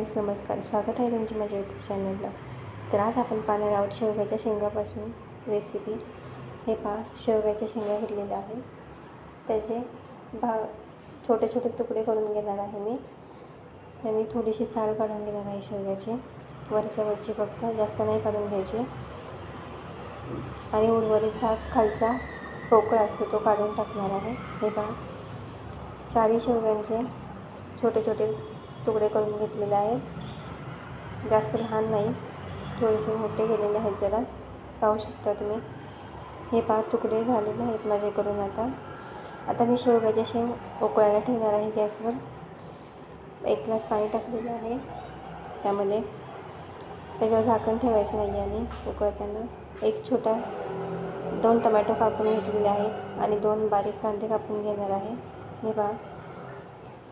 Friends नमस्कार स्वागत आहे तुमची माझ्या यूट्यूब चॅनलला तर आज आपण पाहणार आहोत शेवग्याच्या शेंगापासून रेसिपी हे पहा शेवग्याच्या शेंगा घेतलेल्या आहेत. त्याचे भाग छोटे छोटे तुकडे करून घेणार आहे मी. त्यांनी थोडीशी साल काढून घेणार आहे शेवग्याची. वरच्या वरची फक्त जास्त नाही काढून घ्यायची. आणि उर्वरित भाग खालचा पोकळा असतो तो काढून टाकणार आहे. हे पहा चारही शेवग्यांचे छोटे छोटे तुकडे करून घेतलेले आहेत. जास्त लहान नाही. थोडेसे मोठे केलेले आहेत जरा. पाहू शकता तुम्ही. हे पहा तुकडे झालेले आहेत माझ्याकडून आता. आता मी शेवग्याच्या शेंग उकळायला ठेवणार आहे गॅसवर. एक ग्लास पाणी टाकलेलं आहे त्यामध्ये. त्याच्यावर झाकण ठेवायचं नाही आणि उकळताना एक छोटा दोन टमॅटो कापून घेतलेले आहेत आणि दोन बारीक कांदे कापून घेणार आहे. हे पहा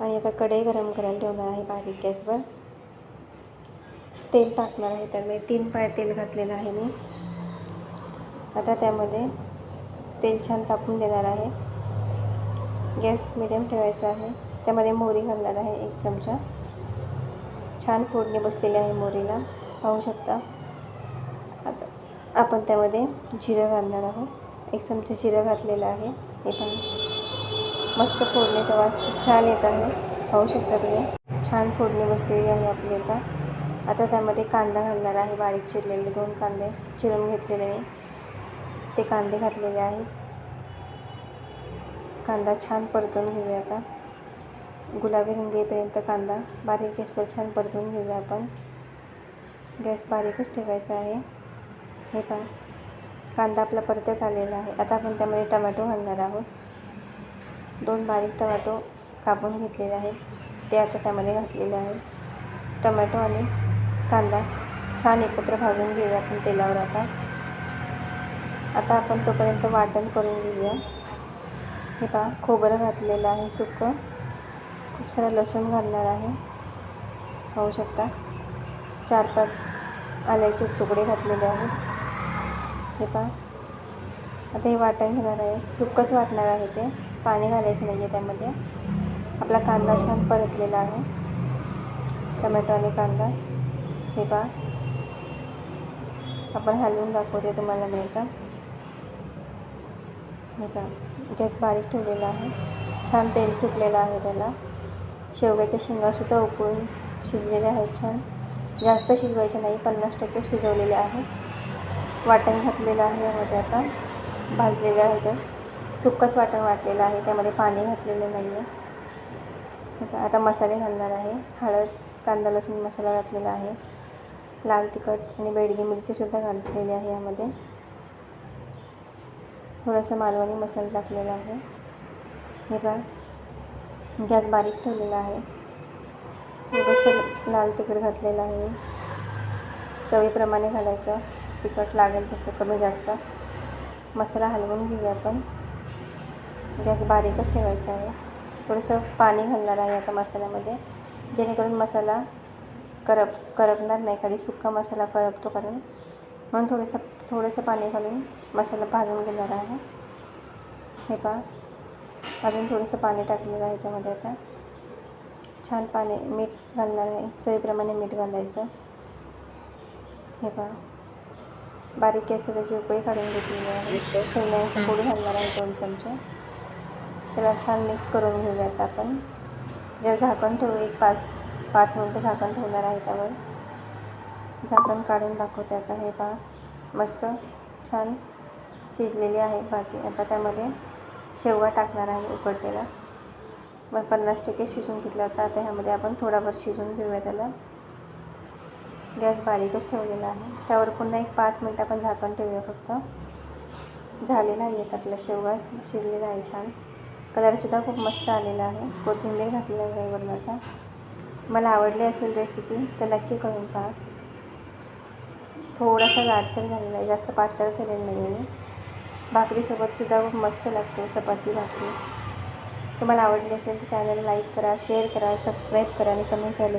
आणि आता कढई गरम करायला ठेवणार आहे बारीक गॅसवर. तेल टाकणार आहे त्यामुळे तीन पाय तेल घातलेलं आहे मी. आता त्यामध्ये तेल छान तापून देणार आहे. गॅस मिडियम ठेवायचा आहे. त्यामध्ये मोहरी घालणार आहे एक चमचा. छान फोडणी बसलेली आहे मोहरीला. पाहू शकता. आता आपण त्यामध्ये जिरं घालणार आहोत. एक चमचा जिरं घातलेलं आहे. हे पण मस्त फोडणीचा वास खूप छान येत आहे. पाहू शकता तुम्ही. छान फोडणी बसलेली आहे आपली आता. आता त्यामध्ये कांदा घालणार आहे. बारीक चिरलेले दोन कांदे. चिरून घेतलेले मी. ते कांदे घातलेले आहेत. कांदा छान परतून घेऊया आता. गुलाबी रंग येईपर्यंत कांदा. बारीक गॅसवर छान परतून घेऊया आपण. गॅस बारीकच ठेवायचा आहे. हे पहा. कांदा आपला परतत आलेला आहे. आता आपण त्यामध्ये टमॅटो घालणार आहोत. दोन बारीक टमॅटो कापून घेतलेले आहेत. ते आता त्यामध्ये घातलेले आहेत. टमॅटो आणि कांदा छान एकत्र भाजून घेऊया आपण तेलावर आता. आता आपण तोपर्यंत वाटण करून घेऊया. हे पहा खोबरं घातलेलं आहे सुकं. खूप सारा लसूण घालणार आहे. पाहू शकता चार पाच आल्याचे तुकडे घातलेले आहेत. हे पहा आता हे वाटण घेणार आहे. सुकंच वाटणार आहे ते. पाणी घालायचं नाही आहे त्यामध्ये. आपला कांदा छान परतलेला आहे. टमॅटो आणि कांदा. हे पहा. आपण हलवून दाखवते तुम्हाला नाही का हे पहा. गॅस बारीक ठेवलेला आहे. छान तेल सुटलेलं आहे त्याला. शेवग्याच्या शेंगासुद्धा उकळून शिजलेल्या आहेत छान. जास्त शिजवायचे नाही. पन्नास टक्के शिजवलेले आहे. वाटण घातलेलं आहे यामध्ये आता. भाजलेल्या ह्याच्यात. सुकंच वाटण वाटलेलं आहे त्यामध्ये पाणी घातलेलं नाही आहे आता मसाले घालणार आहे. हळद कांदा लसूण मसाला घातलेला आहे. लाल तिखट आणि बेडगी मिरचीसुद्धा घातलेली आहे यामध्ये. थोडंसं मालवणी मसाला टाकलेला आहे. हे पहा. गॅस बारीक ठेवलेला आहे. थोडंसं लाल तिखट घातलेलं आहे. चवीप्रमाणे घालायचं. तिखट लागेल तसं कमी जास्त. मसाला हलवून घेऊया आपण. गॅस बारीकच ठेवायचा आहे. थोडंसं पाणी घालणार आहे आता मसाल्यामध्ये. जेणेकरून मसाला करप करपणार नाही. खाली सुक्का मसाला करपतो कारण. म्हणून थोडंसं थोडंसं पाणी घालून मसाला भाजून घेणार आहे. हे पहा. अजून थोडंसं पाणी टाकलेलं आहे त्यामध्ये आता. छान पाणी मीठ घालणार आहे. चवीप्रमाणे मीठ घालायचं. हे पहा. बारीक गॅसवर त्याची उकळी काढून घेतलेली आहे. शेंगदाण्याचं पोळी घालणार आहे दोन चमचे. त्याला छान मिक्स करून घेऊया आता आपण. त्याच्यावर झाकण ठेवू एक पाच पाच मिनटं झाकण ठेवणार आहे त्यावर. झाकण काढून दाखवते आता हे पहा. मस्त छान शिजलेली आहे भाजी. आता त्यामध्ये शेवगा टाकणार आहे उकडलेला. मग पन्नास टक्के शिजून घेतला होता. आता ह्यामध्ये आपण थोडाभर शिजून घेऊया त्याला. गॅस बारीकच ठेवलेला आहे. त्यावर पुन्हा एक पाच मिनटं आपण झाकण ठेवूया फक्त. झालेला आहे आपला शेवगा शिरलेला आहे छान. कलरसुद्धा खूप मस्त आलेला आहे. कोथिंबीर घातलेलं आहे वरून आता. मला आवडली असेल रेसिपी तर नक्की करून पहा. थोडासा लाडसर झालेला आहे जास्त पातळ केलेलं नाही आहे मी भाकरीसोबतसुद्धा खूप मस्त लागतो चपाती भाकरी. तुम्हाला आवडली असेल तर चॅनल लाईक करा शेअर करा सबस्क्राईब करा आणि कमेंट करायला